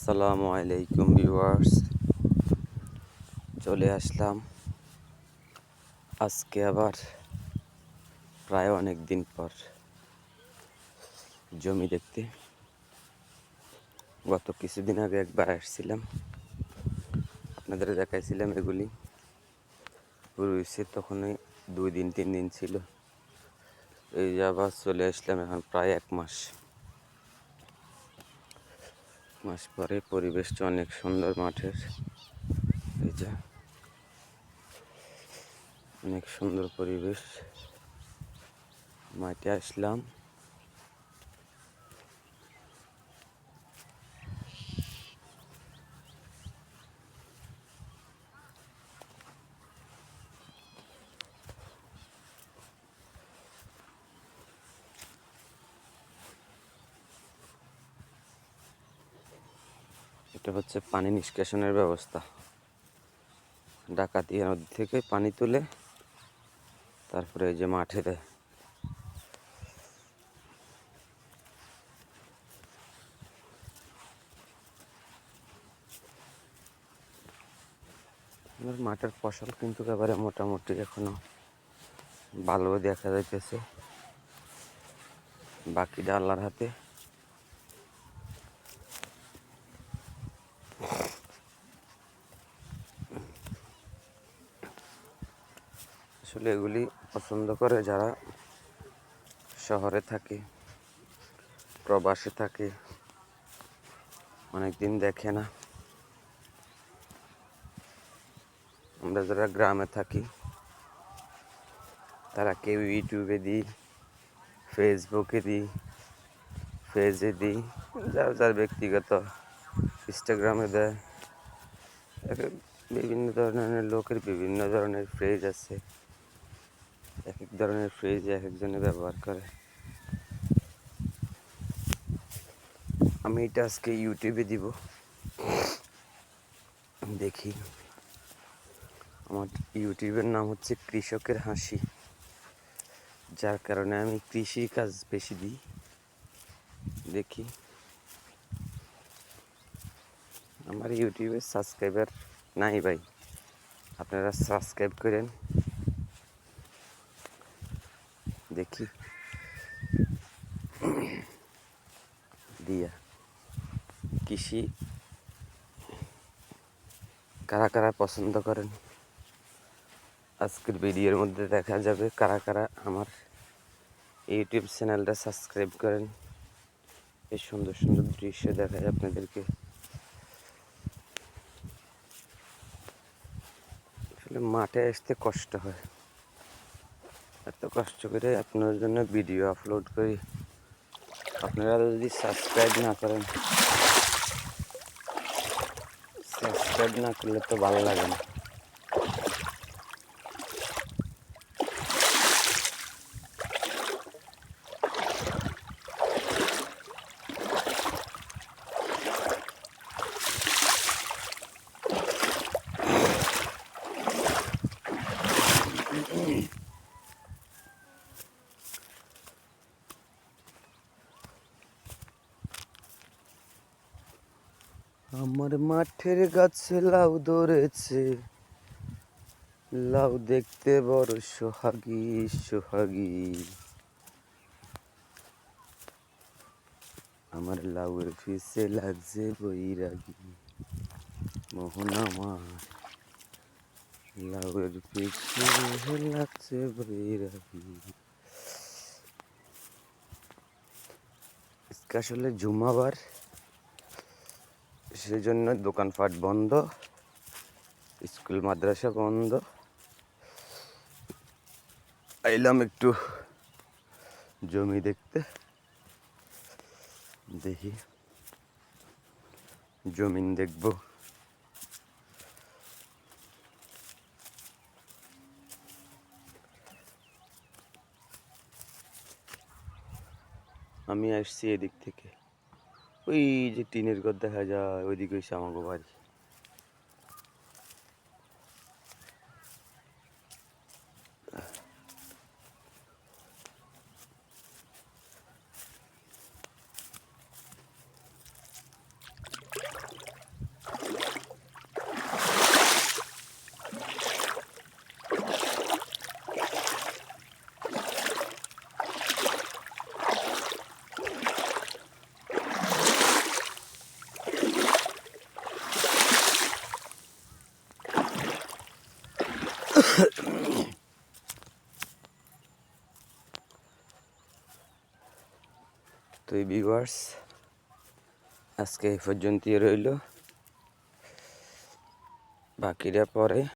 আসসালামু আলাইকুম ভিউয়ার্স। চলে আসলাম। আজকে আবার প্রায় অনেক দিন পর জমি দেখতে। গত কিছুদিন আগে একবার আসছিলাম। আপনাদের দেখাইছিলাম এগুলি। রয়েছে তখনই দুই দিন, তিন দিন ছিল। এই যে আবার চলে আসলাম এখন প্রায় এক মাস। মাস পরে পরিবেশটা অনেক সুন্দর মাঠের। এই যে অনেক সুন্দর পরিবেশ। মাঠে আসলাম। এটা হচ্ছে পানি নিষ্কাশনের ব্যবস্থা। ডাকাতিয়া নদী থেকে পানি তুলে তারপরে এই যে মাঠে দেয়। মাঠের ফসল কিন্তু একেবারে মোটামুটি এখনও ভালো দেখা যাইতেছে। বাকিটা আল্লাহর হাতে। আসলে এগুলি পছন্দ করে যারা শহরে থাকে, প্রবাসে থাকে, অনেকদিন দেখে না। আমরা যারা গ্রামে থাকি, তারা কেউ ইউটিউবে দিই, ফেসবুকে দিই, পেজে দিই, যার যার ব্যক্তিগত ইনস্টাগ্রামে দেয়। বিভিন্ন ধরনের লোকের বিভিন্ন ধরনের ফ্রেজ আছে। এক এক ধরনের ফ্রেজ এক একজনে ব্যবহার করে। আমি এটা আজকে ইউটিউবে দিব। দেখি। আমার ইউটিউবের নাম হচ্ছে কৃষকের হাসি। যার কারণে আমি কৃষি কাজ বেশি দিই। দেখি। আমার ইউটিউবে সাবস্ক্রাইবার নাই ভাই। আপনারা সাবস্ক্রাইব করেন। দেখি। দিয়া। কৃষি কারা কারা পছন্দ করেন? আজকের ভিডিওর মধ্যে দেখা যাবে কারা কারা আমার ইউটিউব চ্যানেলটা সাবস্ক্রাইব করেন। এই সুন্দর সুন্দর দৃশ্য দেখায় আপনাদেরকে। আসলে মাঠে আসতে কষ্ট হয়। এত কষ্ট করে আপনার জন্য ভিডিও আপলোড করি। আপনারা যদি সাবস্ক্রাইব না করেন সাবস্ক্রাইব না করলে তো ভালো লাগে না। আমার মাঠের গাছে লাউ ধরেছে। লাউ দেখতে বড় সোহাগী সোহাগী। আমার লাউয়ের ফিসে লাগছে বৈরাগী। মোহন আমার, লাউয়ের পিছে লাগছে বৈরাগী। আসলে জুমাবার। সেজন্য দোকানপাট বন্ধ, স্কুল, মাদ্রাসা বন্ধ। আইলাম একটু জমি দেখতে, দেখি জমিন দেখব। আমি আসছি এদিক থেকে। ওই যে টিনের ঘর দেখা যায় ওইদিকে হচ্ছে আমাকে বাড়ি। তো ভিউয়ার্স আজকে এই পর্যন্তই রইল। বাকিরা পরে